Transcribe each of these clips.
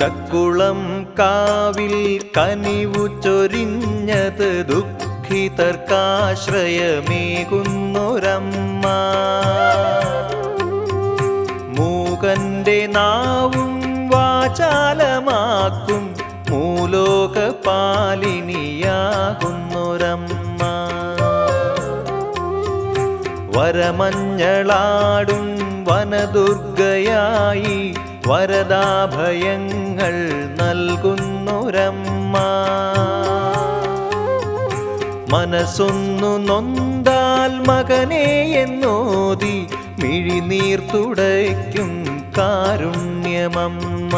ചക്കുളം കാവിൽ കനിവു ചൊരിഞ്ഞത് ദുഃഖിതർക്കാശ്രയമേകുന്നൊരമ്മ. മൂകന്റെ നാവും വാചാലമാക്കും മൂലോക പാലിനിയാകുന്നൊരമ്മ വരമഞ്ഞളാടും വനദുർഗയായി വരദാഭയങ്ങൾ നൽകുന്നൊരമ്മ. മനസ്സൊന്നു നൊന്താൽ മകനെ എന്നോതി മിഴിനീർ തുടയ്ക്കും കാരുണ്യമമ്മ.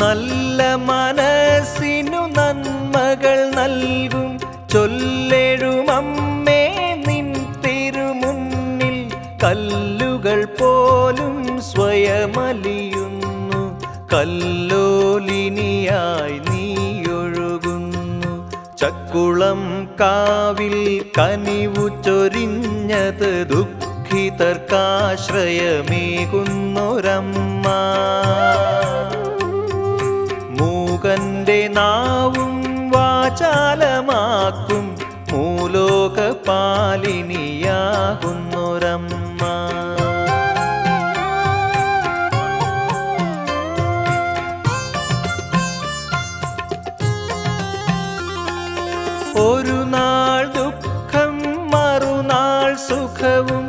നല്ല മനസ്സിനു നന്മകൾ നൽകും. ചൊല്ലെഴുമമ്മേ നിൻ തിരുമുന്നിൽ കല്ലുകൾ പോലും സ്വയമലിയുന്നു. കല്ലോലിനിയായി നീയൊഴുകുന്നു ചക്കുളം കാവിൽ കനിവു ചൊരിഞ്ഞത് ദുഃഖിതർക്കാശ്രയമേകുന്നൊരമ്മ. പാലിനിയാകുന്നൊരമ്മ. ഒരു നാൾ ദുഃഖം മറുനാൾ സുഖവും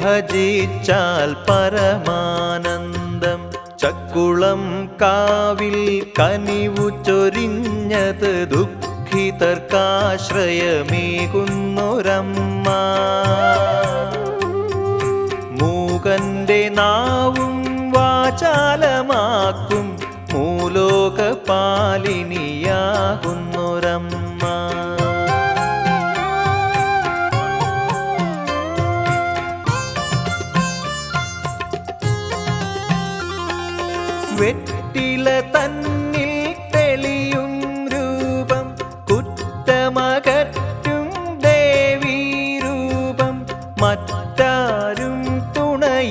ഭജിച്ചാൽ പരമാനന്ദം. ചക്കുളം കാവിൽ കനിവു ചൊരിഞ്ഞത് ദുഃഖിതർക്കാശ്രയമേകുന്നൊരമ്മ. മൂകന്റെ നാവും വാചാലമാക്കും മൂലോക വെറ്റില തന്നിൽ തെളിയും രൂപം കുറ്റമകറ്റും ദേവീ രൂപം. മറ്റാരും തുണയില്ലാത്തവരിൽ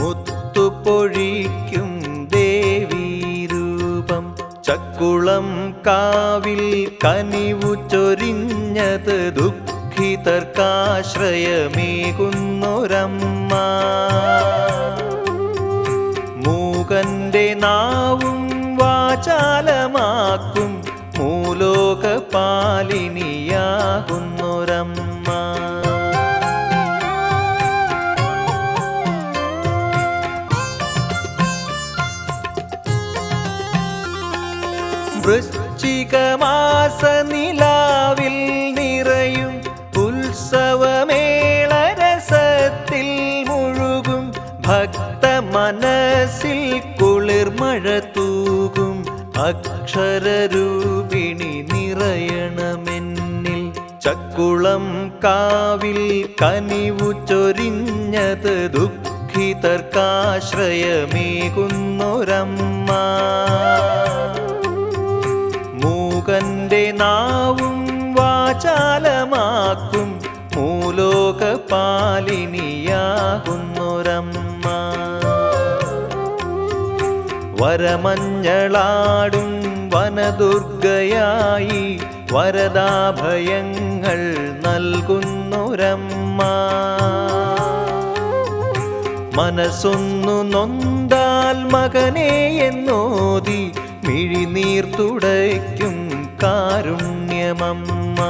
മുത്തുപൊഴിക്കും ദേവീ രൂപം. ചക്കുളം കാവിൽ കനിവു ചൊരിഞ്ഞത് ദുഃഖിതർക്കാശ്രയമേകുന്നൊരമ്മ. നാവും വാചാലമാക്കും. മൂലോക പാലിനിയാകുന്നൊരമ്മ വൃശ്ചികമാസ നിറയും ഉത്സവമേളരസത്തിൽ മുഴുകും ഭക്ത മനസ്സിൽ കുളിർമഴ തൂകും നിറയണമെന്നിൽ ചക്കുളം കാവിൽ കനിവു ചൊരിഞ്ഞത് ദുഃഖിതർക്കാശ്രയമേകുന്നൊരമ്മ. മൂകന്റെ നാവും വാചാലമാക്കും മൂലോക വരമഞ്ഞളാടും വനദുർഗയായി വരദാഭയങ്ങൾ നൽകുന്നൊരമ്മ. മനസ്സൊന്നു നൊന്താൽ മകനെ എന്നോതി മിഴിനീർ തുടയ്ക്കും കാരുണ്യമമ്മ.